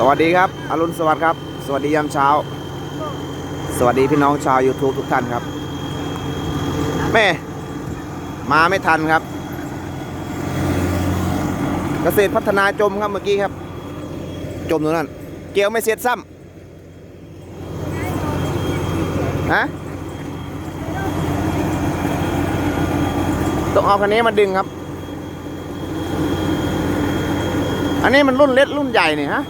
สวัสดีครับอรุณสวัสดิ์ครับ สวัสดียามเช้า สวัสดีพี่น้องชาว YouTube ทุกท่านครับ แม่มาไม่ทันครับ เกษตรพัฒนาจมครับเมื่อกี้ครับ จมตรงนั้น เกี่ยวไม่เสร็จซ้ำฮะต้องเอาคันนี้มาดึงครับ อันนี้มันรุ่นเล็กรุ่นใหญ่เนี่ยฮะ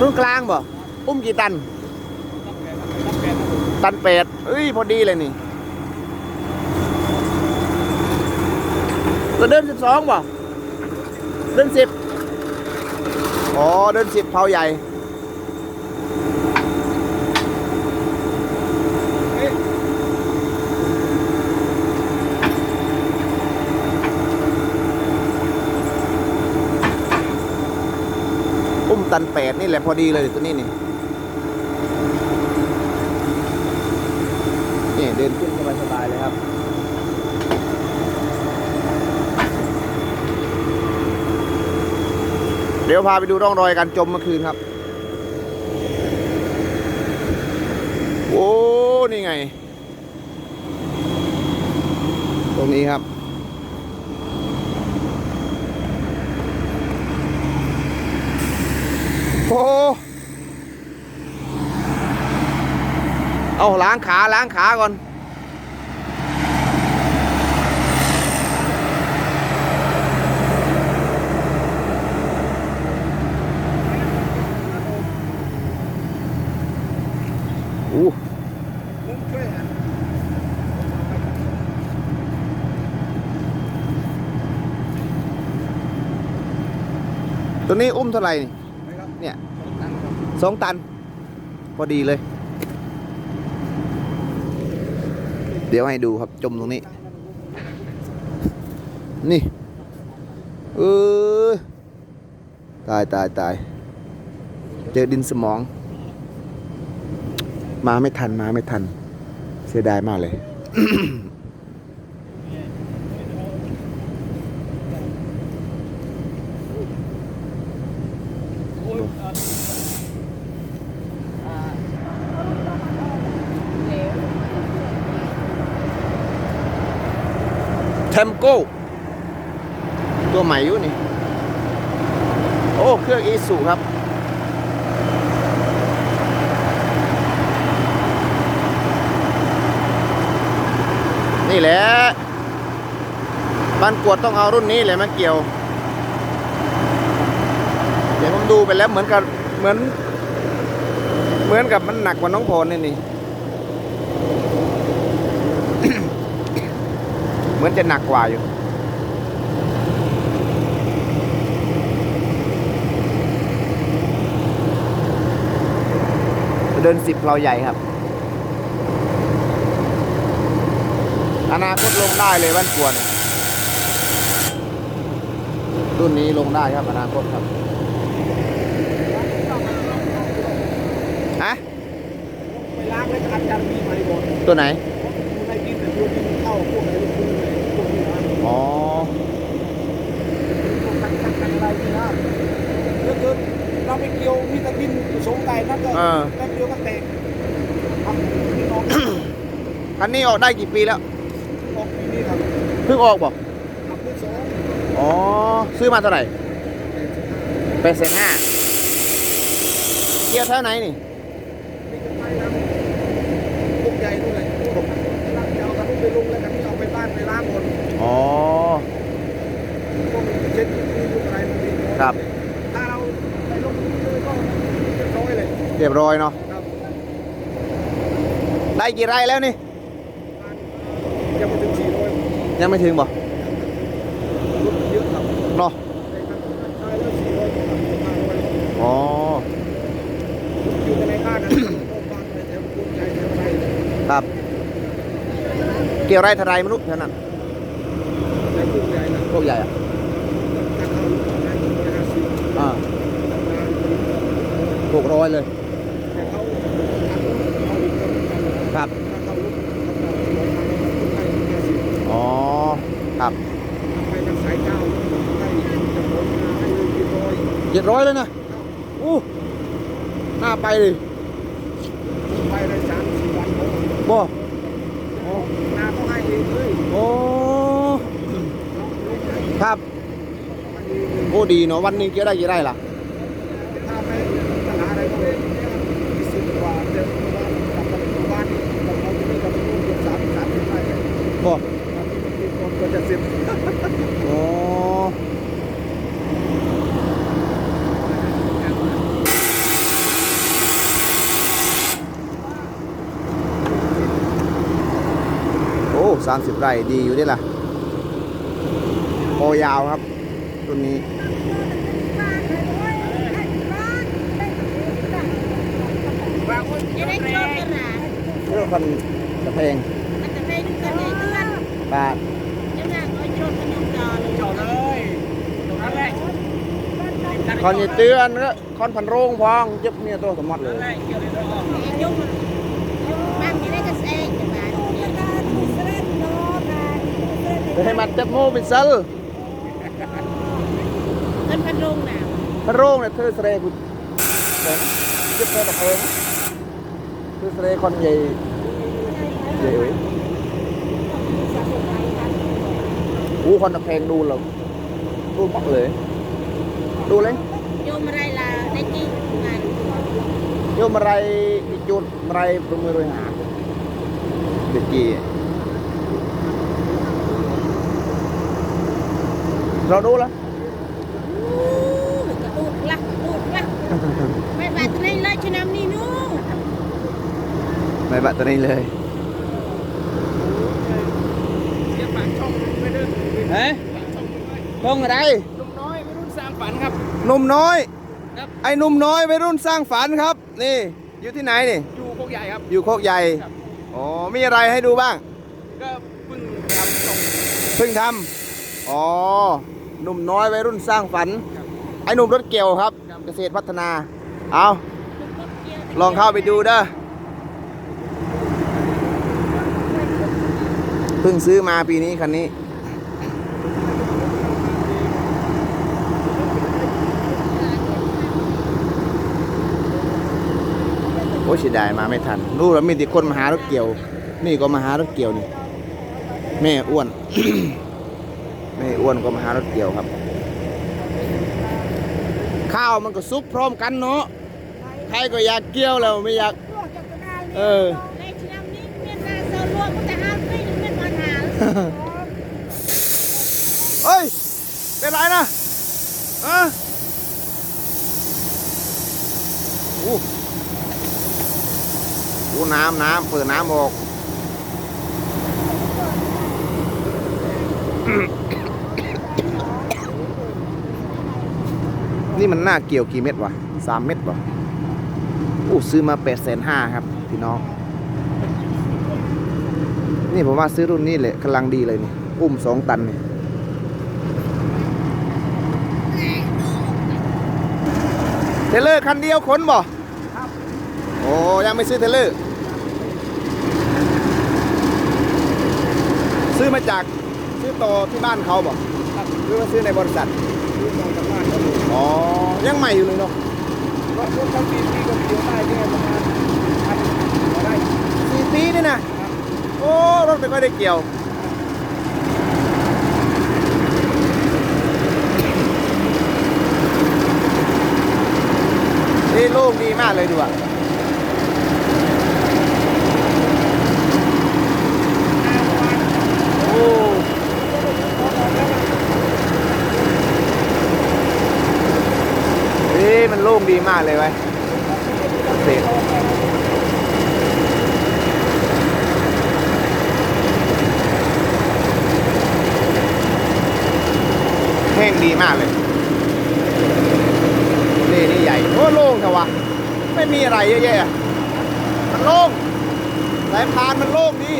รุ่นกลางบ่อุ้มกี่ตัน ตันเป็ดเอ้ย พอดีเลยนี่ตัวเดินสิบสองบ่เดินสิบอ๋อ เดินสิบเผาใหญ่ มตันแปดนี่แหละพอดีเลยตัวนี้นี่นี่เดินขึ้นสบายๆเลยครับเดี๋ยวพาไปดูร่องรอยการจมเมื่อคืนครับ โอ้ นี่ไง ตรงนี้ครับ โอ้ เอาล้างขาล้างขาก่อน อู้ตัวนี้อุ้มเท่าไหร่นี่เนี่ยสองตัน พอดีเลย เดี๋ยวให้ดูครับจมตรงนี้ นี่เออตายตายตายเจอดินสมอง มาไม่ทันมาไม่ทัน เสียดายมากเลย เท มโก้ ตัวใหม่อยู่นี่ โอ้ เครื่องอีสุครับ นี่แหละบ้านกวดต้องเอารุ่นนี้เลยมาเกี่ยว เดี๋ยวผมดูไปแล้วเหมือนกับเหมือน เหมือนกับมันหนักกว่าน้องพลนี่นี่ เหมือนจะหนักกว่าอยู่ เดินสิบเราใหญ่ครับ อนาคตลงได้เลยบ้านกวนรุ่นนี้ลงได้ครับอนาคตครับฮะไปล้างแล้วก็อัดจำมีมาดีกว่าตัวไหน อ๋อพวกกันกันกันอะไรนี่นะเยอะเกินเราไปเกี่ยวมีตะกินสงไก่นั่นก็เออแป๊บเดียวก็แตกทำพี่น้องคันนี้ออกได้กี่ปีแล้วออกปีนี้ครับเพิ่งออกบอกทำเพื่อสองอ๋อ ซื้อมาเท่าไหร่แปดแสนห้าเกี่ยวเท่าไหนนี่มีกระไม้น้ำพวกใหญ่ด้วยพวกล้างเจ้ากันไปลงแล้วกันที่เอาไปบ้า นไปล้างหมดอ๋อ พวกเช็ดที่พวกอะไรมันดีครับ ถ้าเราไปลงเลยก็เรียบร้อยเลยเรียบร้อยเนาะ ครับได้กี่ไร่แล้วนี่ ยังไม่ถึงสี่ร้อยยังไม่ถึงบ่เยอะครับเนาะ ในทางใช้แล้วสี่ร้อยกว่าห้าร้อยอ๋อ อยู่ในบ้านนะบ้านในแถวกรุงใจแถวไรครับ เกี่ยวไร่เทาไรไม่รู้เท่านั้นในกรุงใหญ่นะ พ วกใหญ่อะถ้าเข้าในกรุงใหญ่นะสิอ่าประมาณหกร้อยเลยแต่เขาเอาอีกคนครับถ้าเขาลุกเขาบอกให้สิอ๋อ ครับให้ทางสายเจ้าให้จะโอนให้เลยกี่ร้อยเจ็ดร้อยเลยนะโอู้หน้าไปเลยไปเลยสามสี่วันโอ้บ่โหนาต้องให้เองเลยโอ้ ครับ ให้เองเลย โอ้ดีเนาะวันหนึงเกี่ยวได้กี่ไร่ล่ะ ถ้าไม่ปัญหาอะไรก็ยมีสิบกว่าเดือนกลับมาที่บ้านกับเราที่นี่กับลูกเกือบสามสามสิบไร่บ่ครับมีคนก็จะเสร็จโอ้โอ้สามสิบไร่ดีอยู่ดิล่ะโอยาวครับ ต้นนี้ จะได้โจทย์กันนะเรื่องพันกระเพงมันจะไปดูกันในเดือนบาทจะนั่งเอาโจทย์กันยองจอเลยจอดเลยตรงนั้นแหละคอนยี่เตือนแล้วคอนพันโรงพองยึบเนี่ยตัวสมมติเลยแหละเกี่ยวเลยตัวไอ้ยุ่งมันบางทีได้ก็เซ็งจะมาจะให้มันจับโมเป็นเซล เงินพันลงหนาวพันโรงเนี่ยเธอเสรกุเดี๋ยวนะยึบตัวกระเพงเธอเสรคอนใหญ่ใหญ่เว้ยโอ้คอนกระเพงดูเลยดูปักเลย ดูเลยโยมอะไรล่ะได้จริงงานโยมอะไรอีจุดอะไรประมือรวยหาเด็กกี้เราดูแล้ว กระตูดละตูดละ ไม่บาดในเลยชนะนี่นู้ไม่บัตรตัวนี้เลยเสียปากช่องไม่เดินเฮ้ยต้องอะไรลุงน้อยไม่รุ่นสร้างฝันครับหนุ่มน้อยครับไอ้หนุ่มน้อยวัยรุ่นสร้างฝันครับ นี่อยู่ที่ไหนนี่อยู่โคกใหญ่ครับอยู่โคกใหญ่ครับอ๋อมีอะไรให้ดูบ้างก็เพิ่งทำส่งเพิ่งทำอ๋อหนุ่มน้อยวัยรุ่นสร้างฝันครับไอ้หนุ่มรถเกี่ยวครับครับ เกษตรพัฒนา เอาลองเข้าไปดูเด้อเพิ่งซื้อมาปีนี้คันนี้โอ้ยเสียดายมาไม่ทัน รู้แล้วมีแต่คนมาหารถเกี่ยว นี่ก็มาหารถเกี่ยวนี่แม่อ้วนแม่อ้วนก็มาหารถเกี่ยวครับ ข้าวมันก็ซุกพร้อมกันเนาะใครก็อยากเกี่ยวแล้วไม่อยาก เออในชนะนี้เมียนนาเซอร์รวมก็จะหาไม่ถึงเป็นปัญหาเฮ้ย เป็นไรนะอะโอ้โหน้ำน้ำเปิดน้ำออก นี่มันหน่าเกี่ยวกี่เม็ดวะสามเม็ดวะโอ้ซื้อมาแปดแสนห้าครับ พี่น้อง นี่ผมว่าซื้อรุ่นนี้เลยกำลังดีเลยนี่ อุ้มสองตันนี่เทเลอร์คันเดียวขนบ่โอ้ยังไม่ซื้อเทเลอร์ ซื้อมาจาก ซื้อต่อที่บ้านเขาบ่หรือว่าซื้อในบริษัทซื้อมาจากบ้านครับผม อ๋อ ยังใหม่อยู่เลยเนาะรถรถทั้งปีปีก็เดียวได้เนี่ยประมาณพันกว่าได้สี่ปีนี่นะโอ้รถไม่ค่อยได้เกี่ยวนี่ลูกดีมากเลยดูอะ โอ้ เอ้ย มากเลยไว้ยเสร็จแห้งดีมากเลยนี่นี่ใหญ่โอ้โล่งเถอะวะไม่มีอะไรเยอะแยะมันโล่งสายพานมันโล่งดี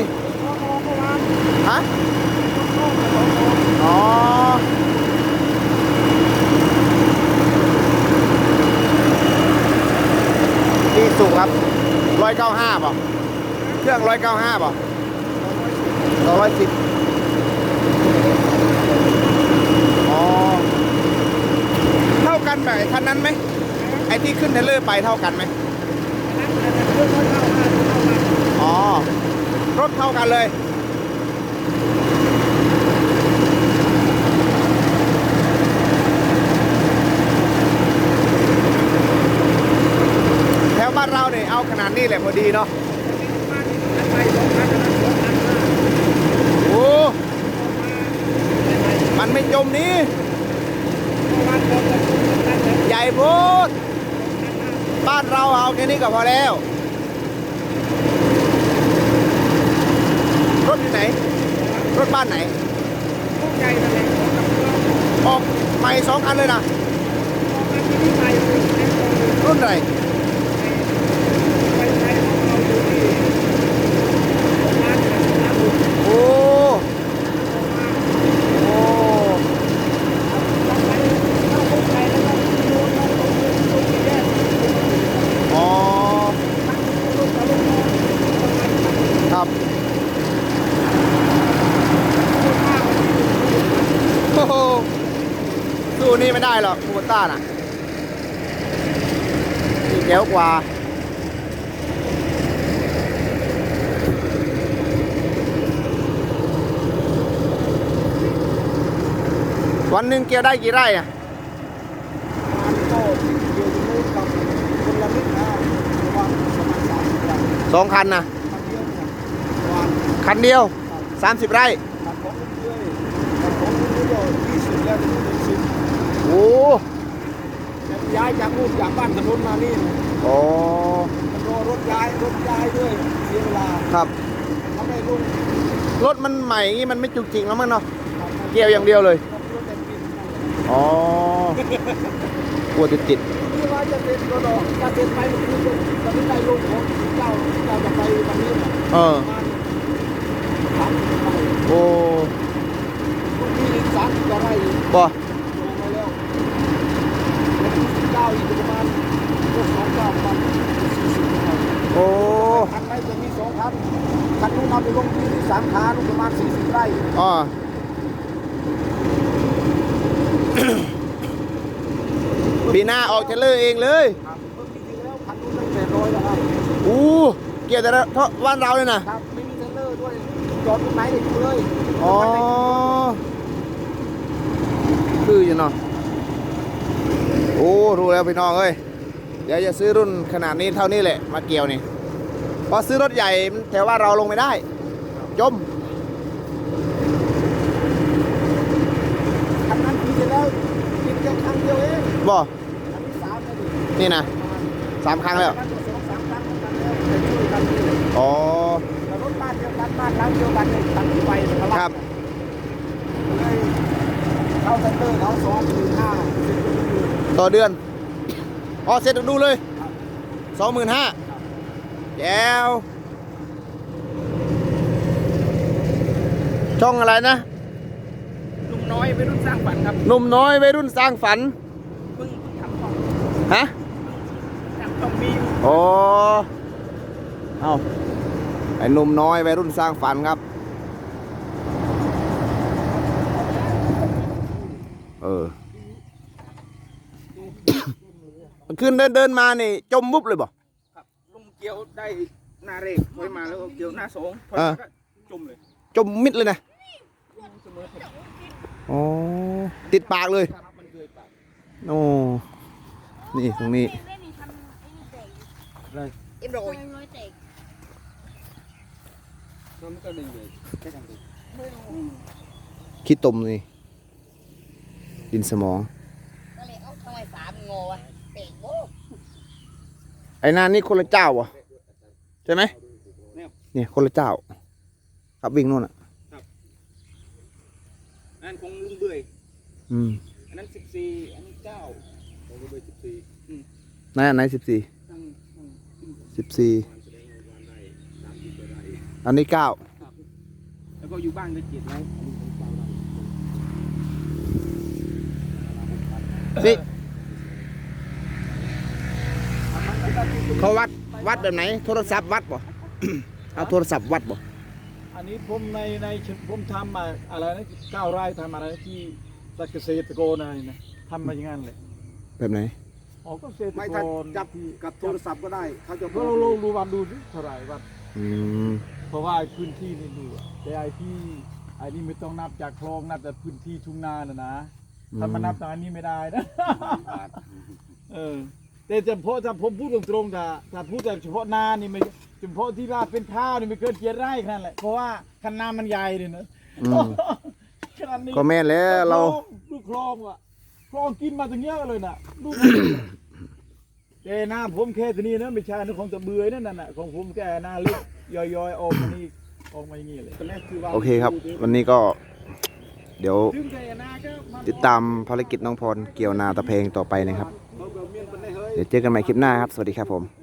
ฮะอ๋อ ดีสูงครับร้อยเก้าห้าป่ะเครื่องร้อยเก้าห้าป่ะสองร้อยสิบอ๋อ เท่ากันแบบไอ้คันนั้นไหม ไอ้ที่ขึ้นเทรลเลอร์ไปเท่ากันไหมอ๋อ รถเท่ากันเลย แถวบ้าขนาดนี้แหละพอดีเนาะโอ้มันไม่จมนี้ใหญ่โพดบ้านเราเอาแค่นี้ก็พอแล้ว รถอยู่ไหน รถบ้านไหนออกใหม่สองอันเลยนะรุ่นไหน ไปใช้ของเราอยู่ที่โรงงานเนี่ยนะคุณ โอ้ โอ้ เราไปเข้าพวกใหญ่แล้วก็โดนเราตรงนี้ตรงนี้แยก อ๋อ ทั้งลูกกับลูกน้องประมาณนั้น ครับ คนมาก โอ้โหสู้นี่ไม่ได้หรอกคูโบต้าน่ะ นี่แก้วกว่า วันหนึ่งเกี่ยวได้กี่ไร่อะมันก็เดียวกันนู้นกับคนละนิดนะประมาณประมาณสามสิบไร่สองคันนะคันเดียวเนี่ยประมาณคันเดียว30 ไร่ตัดของเรื่อยๆตัดของเรื่อยๆที่สุดแล้วที่สุดโอ้ ย้ายจากนู่นจากบ้านถนนมานี่โอ้มันรอรถย้ายรถย้ายด้วยเสียเวลาครับทำให้ลงรถมันใหม่อย่างงี้มันไม่จุกจิกแล้วมั้งเนาะเกี่ยวอย่างเดียวเลยรถแต่งปีนนั่นแหละอ๋อกลัวติดติดที่ว่าจะเป็นรถดอกจะเป็นไปมันคือจะไม่ได้ลงของเจ้าเจ้าจะไปวันนี้นะเออประมาณสามสิบไร่โอ้ลูกพี่อีกสามสิบกว่าไร่บ่ ลงมาแล้วแล้วที่สิบเก้าอีกประมาณก็สองเก้าประมาณสี่สิบไร่โอ้คันไม่จะมีสองคันคันนู้นเอาไปลงที่ที่สามขาลูกประมาณสี่สิบไร่อ๋อปีหน้าออกเทรลเลอร์เองเลยครับเมื่อปีที่แล้วคันนู้นตั้งแต่ร้อยแล้วครับอู้เกี่ยวแต่ละเท่าบ้านเราเลยนะครับไม่มีเทรลเลอร์ด้วยจอดตรงไหนได้อยู่เลยอ๋อคืออยู่เนาะ โอ้รู้แล้วพี่น้องเอ้ยเดี๋ยวจะซื้อรุ่นขนาดนี้เท่านี้แหละมาเกี่ยวนี่เพอซื้อรถใหญ่มันแต่ว่าเราลงไม่ได้ จมคันนั้นปีที่แล้วติดแค่ครั้งเดียวเองบ่คันที่สามแล้วดินี่นะสามครั้งแล้วคันที่สองสามครั้งเหมือนกันแล้วแต่ช่วยกันนี่อ๋อแต่รถบ้านเดียวกันบ้านหลังเดียวกันเลยตัดที่ไฟสลัครับเลยเข้าเซ็นเตอร์เขาสองหมื่นห้าสิบกว่าหมื่น ต่อเดือนอ๋อเสร็จดูเลยสองหมื่นห้าแจ้วช่องอะไรนะหนุ่มน้อยไปรุ่นสร้างฝันครับหนุ่มน้อยวัยรุ่นสร้างฝันเพิ่งทำช่องฮะทำช่องมีโอ้เอาไอ้หนุ่มน้อยวัยรุ่นสร้างฝันครับ เออ มัน ขึ้นเดินเดินมานี่จมมุบเลยบ่ ครับลุงเกี่ยวได้หน้าเรกถอยมาแล้วก็เกี่ยวหน้าสองถอยอ่ามาก็จมเลยจมมิดเลยนะเสมอผมอ๋อติดปากเลยครับมันเคยปากโอ้นี่ตรงนี้อะไรเอ็มโรยน้อยเตกมันก็ดึงเลยแค่ทำดีขี้ตมนี่ดินสมองก็เลยเอาทำไมสามงอวะ เตกโอ้ไอ้นานนี่คนละเจ้าวะใช่ไหมเนี่ยเนี่ยคนละเจ้าขับวิ่งนู่นอะนั่นคงลุงเบื่อยอืมอันนั้นสิบสี่อันนี้เก้าของลุงเบื่อยสิบสี่อืมไหนอันไหนสิบสี่ตั้งตั้งขึ้นสิบสี่อันนี้เก้าครับแล้วก็อยู่บ้านก็เจ็ดแล้วนี่ เขาวัดวัดแบบไหน โทรศัพท์วัดบ่เอาโทรศัพท์วัดบ่อันนี้ผมในในผมทำมาอะไรนะเก้าไร่ทำอะไรนะที่ตะเกษตรโกนอะไรนะทำมาอย่างนั้นเลยแบบไหนออ๋อก็เศรษฐไม่กถ้ารจับที่กับโทรศัพท์ก็ได้ เขาจะก็เราลองดูวันดูสิเท่าไหร่วันอืมเพราะว่าไอ้พื้นที่นี่ดูอะแต่ไอ้ที่ไอ้นี่ไม่ต้องนับจากคลองนับแต่พื้นที่ทุ่งนาน่ะนะถ้ามานับตามนี้ไม่ได้นะ เออ แต่เฉพาะถ้าผมพูดตรงๆถ้าถ้าพูดแต่เฉพาะนานี่ไม่เฉพาะที่ว่าเป็นข้าวนี่ไม่เกินเจ็ดไร่แค่นั้นแหละเพราะว่าคันนามันใหญ่เลยนะอืม ขนาดนี้ก็แม่นแล้วเรา ลูกคลองอะคลองกินมาตั้งเยอะเลยน่ะลูก แต่หน้าผมแค่ตัวนี้นะไม่ใช่นะของตะเบือยนั่นน่ะของผมแค่หน้าเล็กย่อยๆออกมานี่ออกมาอย่างนี้เลยตอนแรกคือว่าโอเคครับ วันนี้ก็ เดี๋ยวถึงแต่หน้าก็มันติดตามภารกิจน้องพรเกี่ยวนาตะเพงต่อไปนะครับเบ เดี๋ยวเจอกันใหม่คลิปหน้าครับ สวัสดีครับผม